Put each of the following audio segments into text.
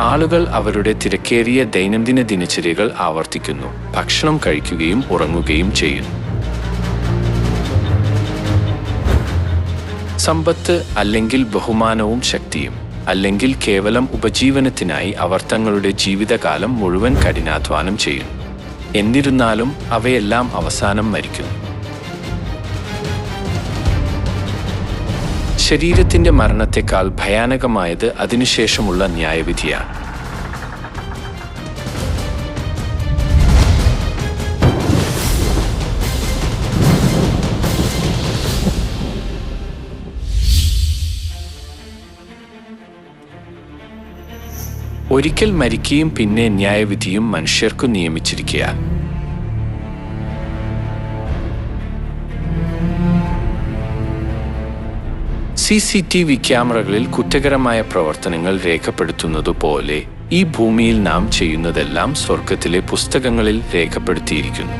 ആളുകൾ അവരുടെ തിരക്കേറിയ ദൈനംദിന ദിനചര്യകൾ ആവർത്തിക്കുന്നു. ഭക്ഷണം കഴിക്കുകയും ഉറങ്ങുകയും ചെയ്യുന്നു. സമ്പത്ത് അല്ലെങ്കിൽ ബഹുമാനവും ശക്തിയും അല്ലെങ്കിൽ കേവലം ഉപജീവനത്തിനായി അവർ തങ്ങളുടെ ജീവിതകാലം മുഴുവൻ കഠിനാധ്വാനം ചെയ്യുന്നു. എന്നിരുന്നാലും അവയെല്ലാം അവസാനം മരിക്കുന്നു. ശരീരത്തിന്റെ മരണത്തെക്കാൾ ഭയാനകമായത് അതിനുശേഷമുള്ള ന്യായവിധിയാണ്. ഒരിക്കൽ മരിക്കുകയും പിന്നെ ന്യായവിധിയും മനുഷ്യർക്കു നിയമിച്ചിരിക്കുകയാണ് സി സി ടി വി ക്യാമറകളിൽ കുറ്റകരമായ പ്രവർത്തനങ്ങൾ രേഖപ്പെടുത്തുന്നതുപോലെ ഈ ഭൂമിയിൽ നാം ചെയ്യുന്നതെല്ലാം സ്വർഗത്തിലെ പുസ്തകങ്ങളിൽ രേഖപ്പെടുത്തിയിരിക്കുന്നു.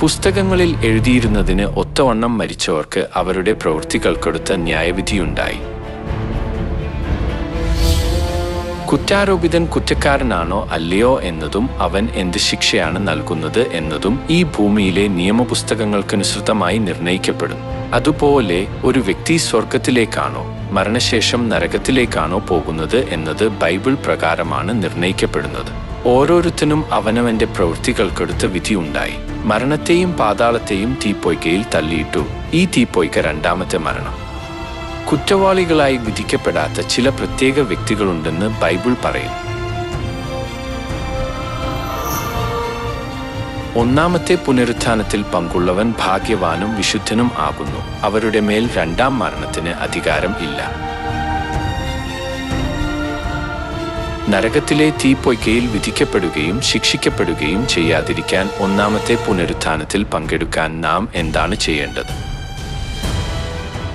പുസ്തകങ്ങളിൽ എഴുതിയിരുന്നതിന് ഒത്തവണ്ണം മരിച്ചവർക്ക് അവരുടെ പ്രവൃത്തികൾക്കെടുത്ത ന്യായവിധിയുണ്ടായി. കുറ്റാരോപിതൻ കുറ്റക്കാരനാണോ അല്ലയോ എന്നതും അവൻ എന്ത് ശിക്ഷയാണ് നൽകുന്നത് എന്നതും ഈ ഭൂമിയിലെ നിയമപുസ്തകങ്ങൾക്കനുസൃതമായി നിർണയിക്കപ്പെടും അതുപോലെ ഒരു വ്യക്തി സ്വർഗത്തിലേക്കാണോ മരണശേഷം നരകത്തിലേക്കാണോ പോകുന്നത് എന്നത് ബൈബിൾ പ്രകാരമാണ് നിർണയിക്കപ്പെടുന്നത്. ഓരോരുത്തനും അവനവന്റെ പ്രവൃത്തികൾക്കെടുത്ത് വിധിയുണ്ടായി. മരണത്തെയും പാതാളത്തെയും തീപ്പൊയ്ക്കയിൽ തള്ളിയിട്ടു. ഈ തീപ്പൊയ്ക്ക രണ്ടാമത്തെ മരണം. കുറ്റവാളികളായി വിധിക്കപ്പെടാത്ത ചില പ്രത്യേക വ്യക്തികളുണ്ടെന്ന് ബൈബിൾ പറയുന്നു. ഒന്നാമത്തെ പുനരുത്ഥാനത്തിൽ പങ്കുള്ളവൻ ഭാഗ്യവാനും വിശുദ്ധനും ആകുന്നു. അവരുടെ മേൽ രണ്ടാം മരണത്തിന് അധികാരം ഇല്ല. നരകത്തിലെ തീപ്പൊയ്ക്കയിൽ വിധിക്കപ്പെടുകയും ശിക്ഷിക്കപ്പെടുകയും ചെയ്യാതിരിക്കാൻ ഒന്നാമത്തെ പുനരുത്ഥാനത്തിൽ പങ്കെടുക്കാൻ നാം എന്താണ് ചെയ്യേണ്ടത്?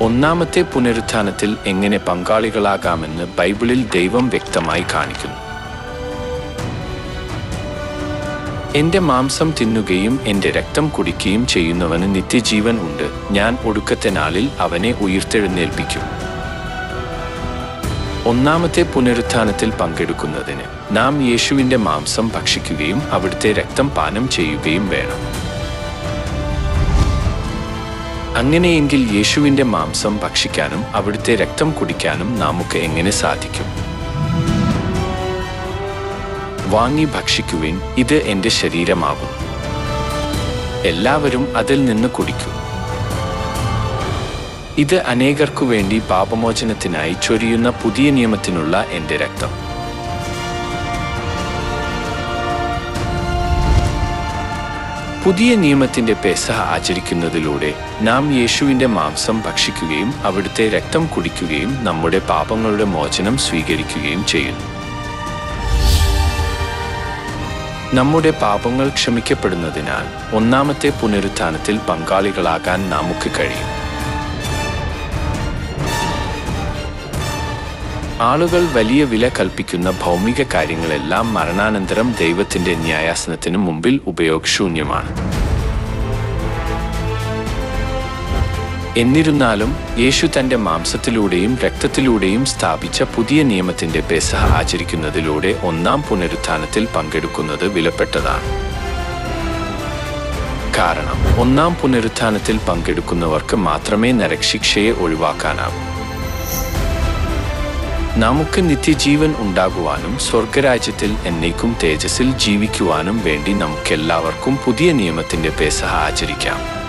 ഒന്നാമത്തെ പുനരുത്ഥാനത്തിൽ എങ്ങനെ പങ്കാളികളാകാമെന്ന് ബൈബിളിൽ ദൈവം വ്യക്തമായി കാണിക്കുന്നു. എന്റെ മാംസം തിന്നുകയും എന്റെ രക്തം കുടിക്കുകയും ചെയ്യുന്നവന് നിത്യജീവൻ ഉണ്ട്. ഞാൻ ഒടുക്കത്തെ നാളിൽ അവനെ ഉയർത്തെഴുന്നേൽപ്പിക്കും. ഒന്നാമത്തെ പുനരുത്ഥാനത്തിൽ പങ്കെടുക്കുന്നതിന് നാം യേശുവിന്റെ മാംസം ഭക്ഷിക്കുകയും അവിടുത്തെ രക്തം പാനം ചെയ്യുകയും വേണം. അങ്ങനെയെങ്കിൽ യേശുവിന്റെ മാംസം ഭക്ഷിക്കാനും അവിടുത്തെ രക്തം കുടിക്കാനും നമുക്ക് എങ്ങനെ സാധിക്കും? വാങ്ങി ഭക്ഷിക്കുവിൻ ഇത് എന്റെ ശരീരമാകും. എല്ലാവരും അതിൽ നിന്ന് കുടിക്കും. ഇത് അനേകർക്കു വേണ്ടി പാപമോചനത്തിനായി ചൊരിയുന്ന പുതിയ നിയമത്തിനുള്ള എന്റെ രക്തം. പുതിയ നിയമത്തിന്റെ പെസ ആചരിക്കുന്നതിലൂടെ നാം യേശുവിന്റെ മാംസം ഭക്ഷിക്കുകയും അവിടുത്തെ രക്തം കുടിക്കുകയും നമ്മുടെ പാപങ്ങളുടെ മോചനം സ്വീകരിക്കുകയും ചെയ്യുന്നു. നമ്മുടെ പാപങ്ങൾ ക്ഷമിക്കപ്പെടുന്നതിനാൽ ഒന്നാമത്തെ പുനരുത്ഥാനത്തിൽ പങ്കാളികളാകാൻ നമുക്ക് കഴിയും. ആളുകൾ വലിയ വില കൽപ്പിക്കുന്ന ഭൗമിക കാര്യങ്ങളെല്ലാം മരണാനന്തരം ദൈവത്തിന്റെ ന്യായാസനത്തിന് മുമ്പിൽ ഉപയോഗശൂന്യമാണ്. എന്നിരുന്നാലും യേശു തന്റെ മാംസത്തിലൂടെയും രക്തത്തിലൂടെയും സ്ഥാപിച്ച പുതിയ നിയമത്തിന്റെ പെസഹ ആചരിക്കുന്നതിലൂടെ ഒന്നാം പുനരുത്ഥാനത്തിൽ പങ്കെടുക്കുന്നത് വിലപ്പെട്ടതാണ്. കാരണം ഒന്നാം പുനരുത്ഥാനത്തിൽ പങ്കെടുക്കുന്നവർക്ക് മാത്രമേ നരകശിക്ഷയെ ഒഴിവാക്കാനാവൂ. നമുക്ക് നിത്യജീവൻ ഉണ്ടാകുവാനും സ്വർഗരാജ്യത്തിൽ എന്നേക്കും തേജസ്സിൽ ജീവിക്കുവാനും വേണ്ടി നമുക്കെല്ലാവർക്കും പുതിയ നിയമത്തിന്റെ പേസഹ ആചരിക്കാം.